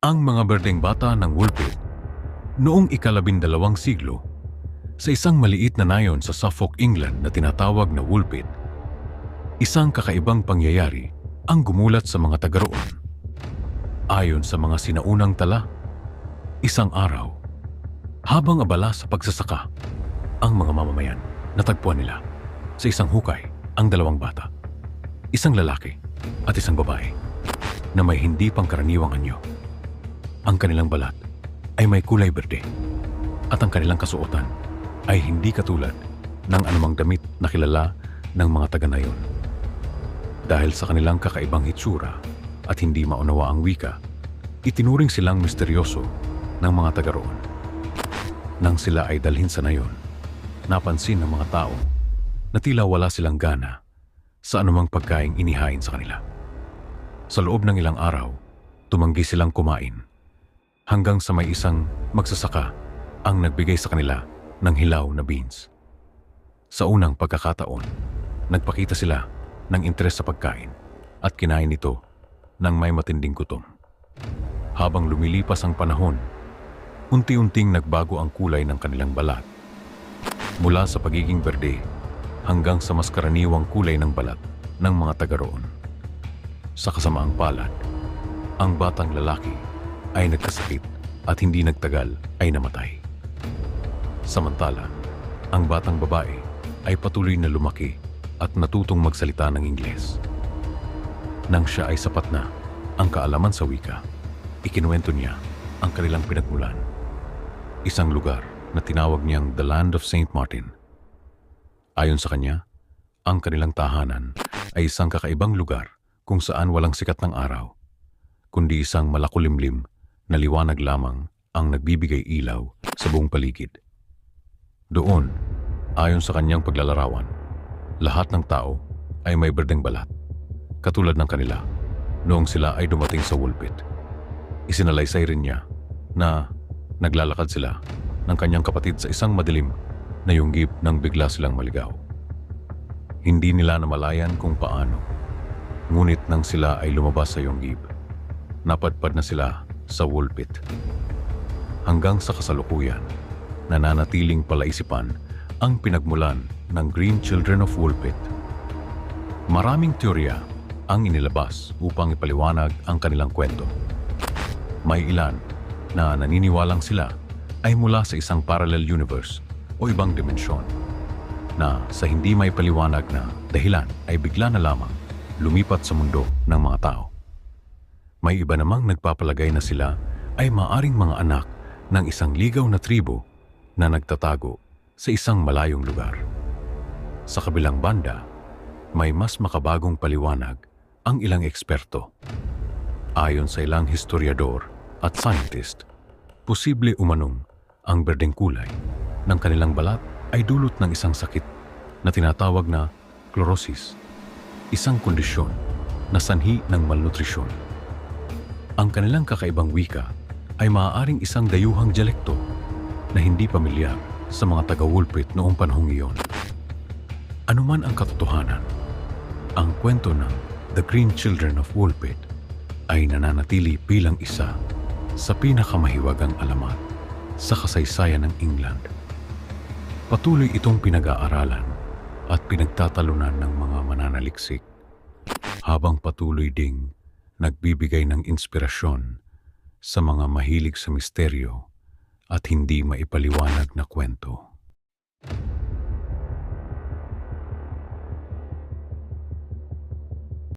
Ang mga berdeng bata ng Woolpit noong ikalabindalawang siglo sa isang maliit na nayon sa Suffolk, England na tinatawag na Woolpit, isang kakaibang pangyayari ang gumulat sa mga taga roon. Ayon sa mga sinaunang tala, isang araw, habang abala sa pagsasaka, ang mga mamamayan natagpuan nila sa isang hukay ang dalawang bata, isang lalaki at isang babae na may hindi pangkaraniwang anyo. Ang kanilang balat ay may kulay berde at ang kanilang kasuotan ay hindi katulad ng anumang damit na kilala ng mga taga nayon. Dahil sa kanilang kakaibang hitsura at hindi maunawa ang wika, itinuring silang misteryoso ng mga taga roon. Nang sila ay dalhin sa nayon, napansin ng mga tao na tila wala silang gana sa anumang pagkaing inihain sa kanila. Sa loob ng ilang araw, tumanggi silang kumain hanggang sa may isang magsasaka ang nagbigay sa kanila ng hilaw na beans. Sa unang pagkakataon, nagpakita sila ng interes sa pagkain at kinain ito ng may matinding gutom. Habang lumilipas ang panahon, unti-unting nagbago ang kulay ng kanilang balat. Mula sa pagiging berde hanggang sa mas karaniwang kulay ng balat ng mga taga roon. Sa kasamaang palad, ang batang lalaki ay nagkasakit at hindi nagtagal ay namatay. Samantala, ang batang babae ay patuloy na lumaki at natutong magsalita ng Ingles. Nang siya ay sapat na ang kaalaman sa wika, ikinuwento niya ang kanilang pinagmulan. Isang lugar na tinawag niyang The Land of St. Martin. Ayon sa kanya, ang kanilang tahanan ay isang kakaibang lugar kung saan walang sikat ng araw, kundi isang malakulimlim na liwanag lamang ang nagbibigay ilaw sa buong paligid. Doon, ayon sa kanyang paglalarawan, lahat ng tao ay may berdeng balat, katulad ng kanila noong sila ay dumating sa Woolpit. Isinalaysay rin niya na naglalakad sila ng kanyang kapatid sa isang madilim na yunggib nang bigla silang maligaw. Hindi nila namalayan kung paano, ngunit nang sila ay lumabas sa yunggib, napadpad na sila sa Woolpit. Hanggang sa kasalukuyan, nananatiling palaisipan ang pinagmulan ng Green Children of Woolpit. Maraming teorya ang inilabas upang ipaliwanag ang kanilang kwento. May ilan na naniniwalang sila ay mula sa isang parallel universe o ibang dimensyon na sa hindi may paliwanag na dahilan ay bigla na lamang lumipat sa mundo ng mga tao. May iba namang nagpapalagay na sila ay maaring mga anak ng isang ligaw na tribo na nagtatago sa isang malayong lugar. Sa kabilang banda, may mas makabagong paliwanag ang ilang eksperto. Ayon sa ilang historiador at scientist, posible umanong ang berdeng kulay ng kanilang balat ay dulot ng isang sakit na tinatawag na chlorosis, isang kondisyon na sanhi ng malnutrisyon. Ang kanilang kakaibang wika ay maaaring isang dayuhang dialekto na hindi pamilyar sa mga taga-Woolpit noong panahong iyon. Ano man ang katotohanan, ang kwento ng The Green Children of Woolpit ay nananatili bilang isa sa pinakamahiwagang alamat sa kasaysayan ng England. Patuloy itong pinag-aaralan at pinagtatalunan ng mga mananaliksik habang patuloy ding nagbibigay ng inspirasyon sa mga mahilig sa misteryo at hindi maipaliwanag na kwento.